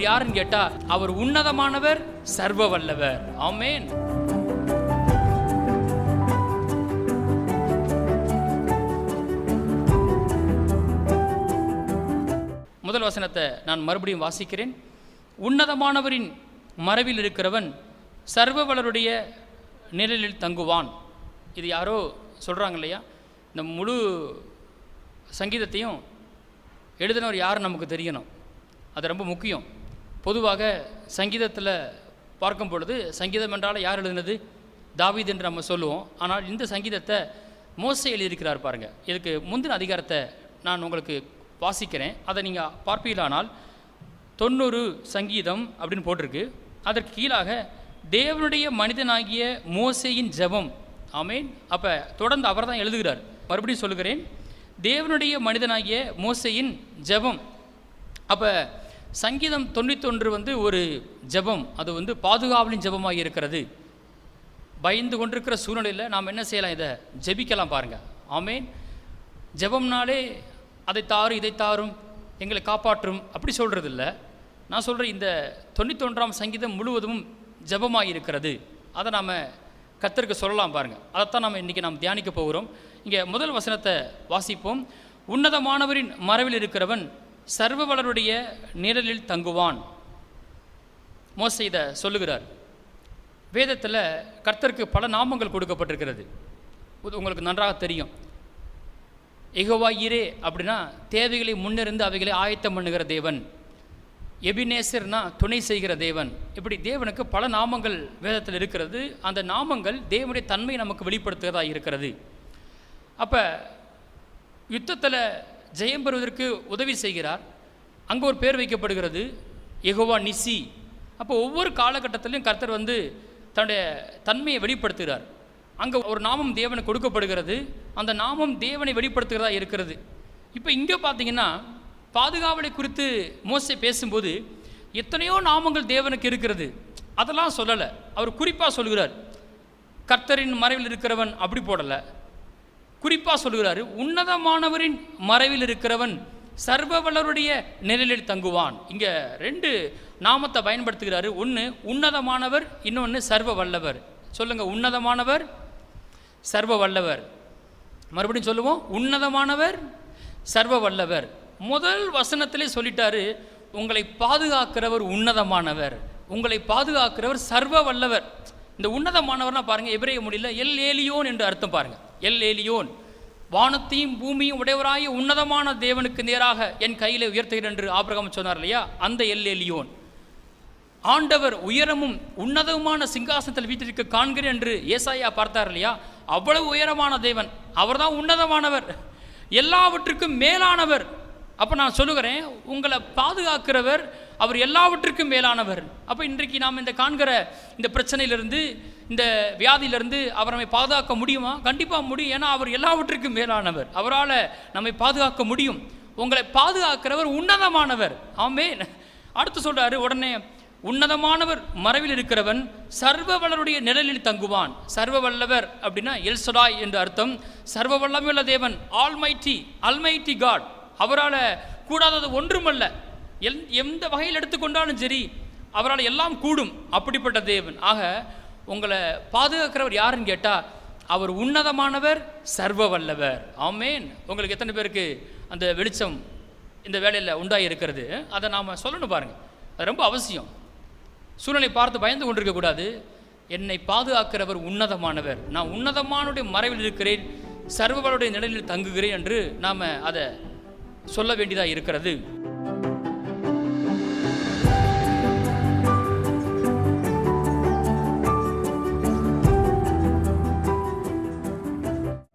யாருன்னு கேட்டா அவர் உன்னதமானவர் சர்வ வல்லவர் முதல் வசனத்தை நான் மறுபடியும் வாசிக்கிறேன். உன்னதமானவரின் மறைவில் இருக்கிறவன் சர்வவளருடைய நிழலில் தங்குவான். இது யாரோ சொல்கிறாங்க இல்லையா? இந்த முழு சங்கீதத்தையும் எழுதினவர் யார் நமக்கு தெரியணும். அது ரொம்ப முக்கியம். பொதுவாக சங்கீதத்தில் பார்க்கும் பொழுது சங்கீதம் என்றால் யார் எழுதினது? தாவீத் என்று நம்ம சொல்லுவோம். ஆனால் இந்த சங்கீதத்தை மோசே எழுதியிருக்கிறார் பாருங்கள் இதுக்கு முந்தின அதிகாரத்தை நான் உங்களுக்கு வாசிக்கிறேன். அதை நீங்கள் பார்ப்பீங்களானால் தொண்ணூறு சங்கீதம் அப்படின்னு போட்டிருக்கு. அதற்கு கீழாக தேவனுடைய மனிதனாகிய மோசையின் ஜெபம். ஆமேன். அப்போ தொடர்ந்து அவர் தான் எழுதுகிறார். மறுபடியும் சொல்லுகிறேன். தேவனுடைய மனிதனாகிய மோசையின் ஜெபம். அப்போ சங்கீதம் தொண்ணூத்தொன்று வந்து ஒரு ஜெபம். அது வந்து பாதுகாவலின் ஜெபமாக இருக்கிறது. பயந்து கொண்டிருக்கிற சூழ்நிலையில் நாம் என்ன செய்யலாம்? இதை ஜெபிக்கலாம் பாருங்கள் ஆமேன். ஜெபம்னாலே அதை தாரும் இதை தாரும் எங்களை காப்பாற்றும் அப்படி சொல்கிறது இல்லை நான் சொல்கிறேன் இந்த தொண்ணூத்தொன்றாம் சங்கீதம் முழுவதும் ஜெபமாக இருக்கிறது. அதை நாம் கத்தருக்கு சொல்லலாம் பாருங்கள் அதைத்தான் நம்ம இன்றைக்கி நாம் தியானிக்க போகிறோம். இங்கே முதல் வசனத்தை வாசிப்போம். உன்னதமானவரின் மறைவில் இருக்கிறவன் சர்வவளருடைய நிழலில் தங்குவான். மோசை இதை சொல்லுகிறார். வேதத்தில் கர்த்தருக்கு பல நாமங்கள் கொடுக்கப்பட்டிருக்கிறது. உங்களுக்கு நன்றாக தெரியும். எகோவா இரே அப்படின்னா தேவைகளை முன்னிருந்து அவைகளை ஆயத்தம் பண்ணுகிற தேவன். எபினேசர்னா துணை செய்கிற தேவன். இப்படி தேவனுக்கு பல நாமங்கள் வேதத்தில் இருக்கிறது. அந்த நாமங்கள் தேவனுடைய தன்மை நமக்கு வெளிப்படுத்துகிறதா இருக்கிறது. அப்போ யுத்தத்தில் ஜெயம் பெறுவதற்கு உதவி செய்கிறார். அங்கே ஒரு பேர் வைக்கப்படுகிறது எகோவா நிசி. அப்போ ஒவ்வொரு காலகட்டத்திலையும் கர்த்தர் வந்து தன்னுடைய தன்மையை வெளிப்படுத்துகிறார். அங்கே ஒரு நாமம் தேவனுக்கு கொடுக்கப்படுகிறது. அந்த நாமம் தேவனை வெளிப்படுத்துகிறதா இருக்கிறது. இப்போ இங்கே பார்த்தீங்கன்னா பாதுகாவலை குறித்து மோசை பேசும்போது எத்தனையோ நாமங்கள் தேவனுக்கு இருக்கிறது. அதெல்லாம் சொல்லலை. அவர் குறிப்பாக சொல்கிறார் கர்த்தரின் மறைவில் இருக்கிறவன் அப்படி போடலை. குறிப்பாக சொல்கிறாரு உன்னதமானவரின் மறைவில் இருக்கிறவன் சர்வவல்லருடைய நிழலில் தங்குவான். இங்கே ரெண்டு நாமத்தை பயன்படுத்துகிறாரு. ஒன்று உன்னதமானவர் இன்னொன்று சர்வ வல்லவர் சொல்லுங்கள் உன்னதமானவர் சர்வ வல்லவர் மறுபடியும் சொல்லுவோம் உன்னதமானவர் சர்வ வல்லவர் முதல் வசனத்திலே சொல்லிட்டாரு உங்களை பாதுகாக்கிறவர் உன்னதமானவர். உங்களை பாதுகாக்கிறவர் சர்வ வல்லவர் இந்த உன்னதமானவர்னா பாருங்கள் எபிரேய மொழியில் எல் ஏலியோன் என்று அர்த்தம் பாருங்கள் எல் ஏலியோன் வானத்தையும் பூமியும் உடையவராய உன்னதமான தேவனுக்கு நேராக என் கையில் உயர்த்துகிறேன் என்று ஆபிரகம் சொன்னார் இல்லையா? அந்த எல் ஏலியோன் ஆண்டவர் உயரமும் உன்னதமான சிங்காசனத்தில் வீட்டிற்கு காண்கிறேன் என்று ஏசாயா பார்த்தார் இல்லையா? அவ்வளவு உயரமான தேவன் அவர்தான் உன்னதமானவர் எல்லாவற்றுக்கும் மேலானவர். அப்போ நான் சொல்லுகிறேன் உங்களை பாதுகாக்கிறவர் அவர் எல்லாவற்றுக்கும் மேலானவர். அப்போ இன்றைக்கு நாம் இந்த காண்கிற இந்த பிரச்சனையிலிருந்து இந்த வியாதியிலிருந்து அவர் நம்மை பாதுகாக்க முடியுமா? கண்டிப்பாக முடியும். ஏன்னா அவர் எல்லாவற்றுக்கும் மேலானவர். அவரால் நம்மை பாதுகாக்க முடியும். உங்களை பாதுகாக்கிறவர் உன்னதமானவர். ஆமே அடுத்து சொல்கிறாரு உடனே உன்னதமானவர் மறைவில் இருக்கிறவன் சர்வ வல்லருடைய நிழலில் தங்குவான். சர்வ வல்லவர் அப்படின்னா எல்சடாய் என்று அர்த்தம். சர்வ வல்லமையுள்ள தேவன் ஆல்மைட்டி அல்மைட்டி காட் அவரால் கூடாதது ஒன்றுமல்ல. எல் எந்த வகையில் எடுத்துக்கொண்டாலும் சரி அவரால் எல்லாம் கூடும் அப்படிப்பட்ட தேவன். ஆக உங்களை பாதுகாக்கிறவர் யாருன்னு கேட்டால் அவர் உன்னதமானவர் சர்வ வல்லவர் ஆமேன். உங்களுக்கு எத்தனை பேருக்கு அந்த வெளிச்சம் இந்த வேலையில் உண்டாகி இருக்கிறது அதை நாம் சொல்லணும் பாருங்கள் அது ரொம்ப அவசியம். சூழ்நிலை பார்த்து பயந்து கொண்டிருக்கக்கூடாது என்னை பாதுகாக்கிறவர் உன்னதமானவர். நான் உன்னதமானுடைய மறைவில் இருக்கிறேன் சர்வவருடைய நிழலில் தங்குகிறேன் என்று நாம் அதை சொல்ல வேண்டியதாக இருக்கிறது.